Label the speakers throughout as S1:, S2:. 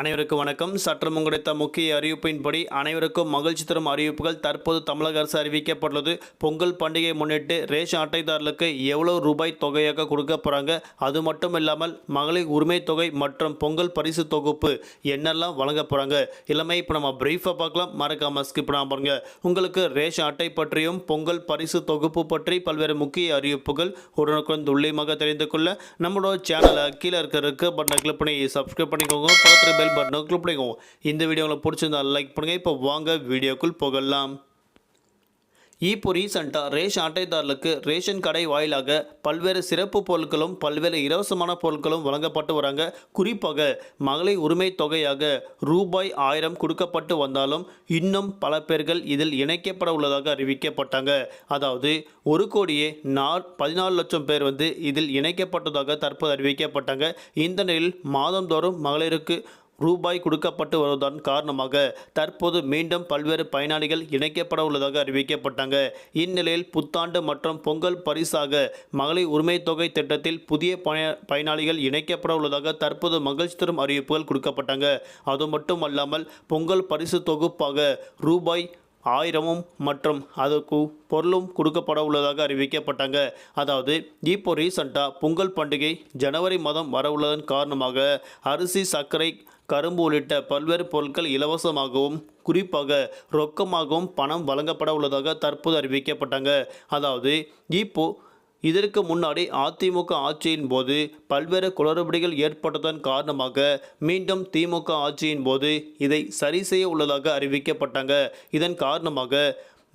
S1: அனைவருக்கும் வணக்கம். சற்று முன்குடைத்த முக்கிய அறிவிப்பின்படி அனைவருக்கும் மகிழ்ச்சி தரும் அறிவிப்புகள் தற்போது தமிழக அரசு அறிவிக்கப்பட்டுள்ளது. பொங்கல் பண்டிகையை முன்னிட்டு ரேஷன் அட்டைதாரர்களுக்கு எவ்வளவு ரூபாய் தொகையாக கொடுக்க போகிறாங்க அது மட்டும் இல்லாமல் மகளிர் உரிமை தொகை மற்றும் பொங்கல் பரிசு தொகுப்பு என்னெல்லாம் வழங்க போகிறாங்க எல்லாமே இப்போ நம்ம பிரீஃபாக பார்க்கலாம். மறக்காமல் ஸ்கிப் பாருங்க. உங்களுக்கு ரேஷன் அட்டை பற்றியும் பொங்கல் பரிசு தொகுப்பு பற்றி பல்வேறு முக்கிய அறிவிப்புகள் உடனுக்குடன் துல்லியமாக தெரிந்து கொள்ள நம்மளோட சேனலை கீழே இருக்க இருக்க பட்டனை கிளிக் பண்ணி சப்ஸ்கிரைப் பண்ணிக்கோங்க. பக்கத்தில் பெல் பட்டனை கிளிக் பண்ணிக்கோங்க. இந்த வீடியோ உங்களுக்கு பிடிச்சிருந்தா லைக் பண்ணுங்கள் இப்போ வாங்க வீடியோக்குள் போகலாம். இப்போ ரீசெண்டாக ரேஷன் அட்டைதாரர்களுக்கு ரேஷன் கடை வாயிலாக பல்வேறு சிறப்பு பொருட்களும் பல்வேறு இலவசமான பொருட்களும் வழங்கப்பட்டு வராங்க. குறிப்பாக மகளிர் உரிமை தொகையாக ரூபாய் ஆயிரம் கொடுக்கப்பட்டு வந்தாலும் இன்னும் பல பேர்கள் இதில் இணைக்கப்பட உள்ளதாக அறிவிக்கப்பட்டாங்க. அதாவது ஒரு கோடியே நால் பதினாலு லட்சம் பேர் வந்து இதில் இணைக்கப்பட்டதாக தற்போது அறிவிக்கப்பட்டாங்க. இந்த நிலையில் மாதந்தோறும் மகளிருக்கு ரூபாய் கொடுக்கப்பட்டு வருவதன் காரணமாக தற்போது மீண்டும் பல்வேறு பயனாளிகள் இணைக்கப்பட உள்ளதாக அறிவிக்கப்பட்டாங்க. இந்நிலையில் புத்தாண்டு மற்றும் பொங்கல் பரிசாக மகளிர் உரிமை தொகை திட்டத்தில் புதிய பய பயனாளிகள் இணைக்கப்பட உள்ளதாக தற்போது மகிழ்ச்சி தரும் அறிவிப்புகள் கொடுக்கப்பட்டாங்க. அது மட்டும் அல்லாமல் பொங்கல் பரிசு தொகுப்பாக ரூபாய் ஆயிரமும் மற்றும் அதற்கு பொருளும் கொடுக்கப்பட உள்ளதாக அறிவிக்கப்பட்டாங்க. அதாவது இப்போ ரீசண்டாக பொங்கல் பண்டிகை ஜனவரி மாதம் வர உள்ளதன் காரணமாக அரிசி சர்க்கரை கரும்பு உள்ளிட்ட பல்வேறு பொருட்கள் இலவசமாகவும் குறிப்பாக ரொக்கமாகவும் பணம் வழங்கப்பட உள்ளதாக தற்போது அறிவிக்கப்பட்டாங்க. அதாவது இப்போ இதற்கு முன்னாடி அதிமுக ஆட்சியின் போது பல்வேறு குளறுபடிகள் ஏற்பட்டதன் காரணமாக மீண்டும் திமுக ஆட்சியின் போது இதை சரி செய்ய உள்ளதாக அறிவிக்கப்பட்டாங்க. இதன் காரணமாக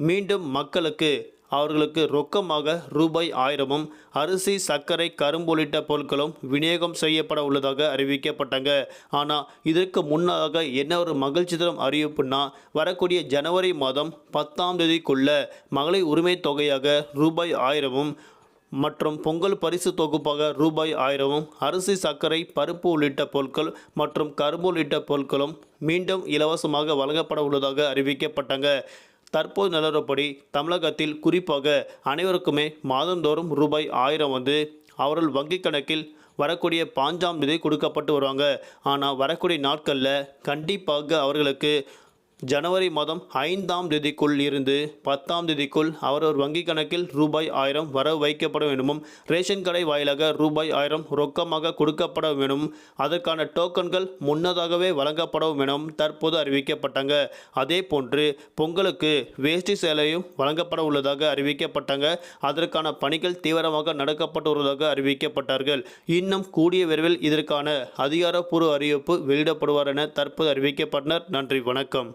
S1: மீண்டும் மக்களுக்கு அவர்களுக்கு ரொக்கமாக ரூபாய் ஆயிரமும் அரிசி சர்க்கரை கரும்பு உள்ளிட்ட பொருட்களும் விநியோகம் செய்யப்பட உள்ளதாக அறிவிக்கப்பட்டாங்க. ஆனால் இதற்கு முன்னதாக என்ன ஒரு மகிழ்ச்சி தரும் அறிவிப்புனா வரக்கூடிய ஜனவரி மாதம் பத்தாம் தேதிக்குள்ள மகளிர் உரிமை தொகையாக ரூபாய் ஆயிரமும் மற்றும் பொங்கல் பரிசு தொகுப்பாக ரூபாய் ஆயிரமும் அரிசி சர்க்கரை பருப்பு உள்ளிட்ட பொருட்கள் மற்றும் கரும்பு உள்ளிட்ட பொருட்களும் மீண்டும் இலவசமாக வழங்கப்பட உள்ளதாக அறிவிக்கப்பட்டாங்க. தற்போது நிலவரப்படி தமிழகத்தில் குறிப்பாக அனைவருக்குமே மாதந்தோறும் ரூபாய் ஆயிரம் வந்து அவர்கள் வங்கிக் கணக்கில் வரக்கூடிய பாஞ்சாம் தேதி கொடுக்கப்பட்டு வருவாங்க. ஆனால் வரக்கூடிய நாட்களில் கண்டிப்பாக அவர்களுக்கு ஜனவரி மாதம் ஐந்தாம் தேதிக்குள் இருந்து பத்தாம் தேதிக்குள் அவரவர் வங்கி கணக்கில் ரூபாய் ஆயிரம் வரவு வைக்கப்பட வேண்டுமும் ரேஷன் கடை வாயிலாக ரூபாய் ஆயிரம் ரொக்கமாக கொடுக்கப்பட வேண்டும் அதற்கான டோக்கன்கள் முன்னதாகவே வழங்கப்பட வேணும் தற்போது அறிவிக்கப்பட்டாங்க. அதே போன்று பொங்கலுக்கு வேஷ்டி சேலையும் வழங்கப்பட உள்ளதாக அறிவிக்கப்பட்டாங்க. அதற்கான பணிகள் தீவிரமாக நடக்கப்பட்டு வருவதாக அறிவிக்கப்பட்டார்கள். இன்னும் கூடிய விரைவில் இதற்கான அதிகாரப்பூர்வ அறிவிப்பு வெளியிடப்படுவார் என தற்போது அறிவிக்கப்பட்டனர். நன்றி வணக்கம்.